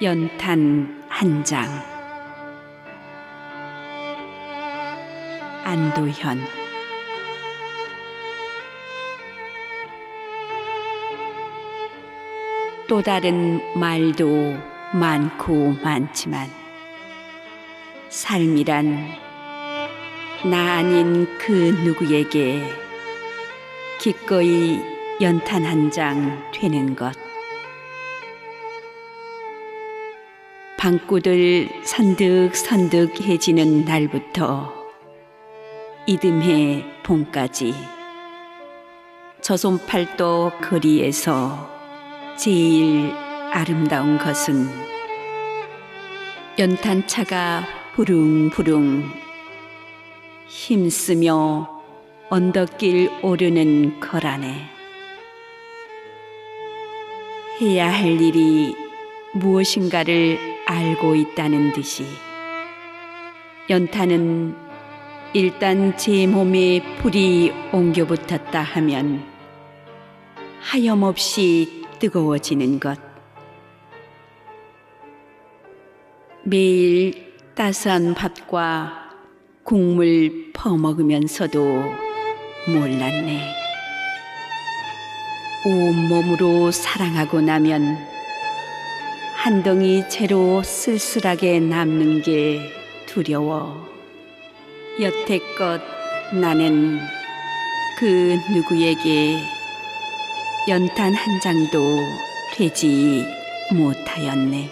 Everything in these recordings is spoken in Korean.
연탄 한 장. 안도현. 또 다른 말도 많고 많지만 삶이란 나 아닌 그 누구에게 기꺼이 연탄 한 장 되는 것. 방구들 선득선득해지는 날부터 이듬해 봄까지 저손팔도 거리에서 제일 아름다운 것은 연탄차가 부릉부릉 힘쓰며 언덕길 오르는 거라네. 해야 할 일이 무엇인가를 알고 있다는 듯이 연탄은 일단 제 몸에 불이 옮겨 붙었다 하면 하염없이 뜨거워지는 것. 매일 따스한 밥과 국물 퍼먹으면서도 몰랐네. 온몸으로 사랑하고 나면 한 덩이 채로 쓸쓸하게 남는 게 두려워. 여태껏 나는 그 누구에게 연탄 한 장도 되지 못하였네.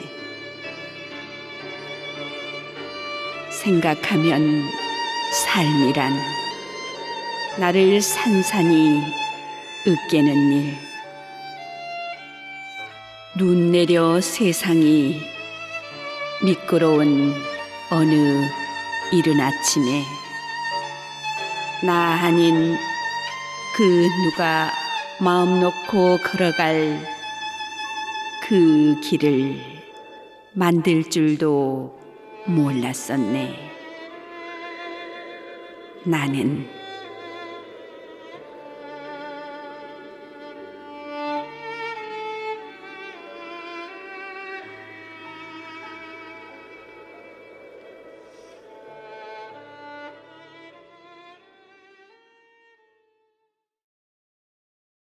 생각하면 삶이란 나를 산산이 으깨는 일. 눈 내려 세상이 미끄러운 어느 이른 아침에 나 아닌 그 누가 마음 놓고 걸어갈 그 길을 만들 줄도 몰랐었네. 나는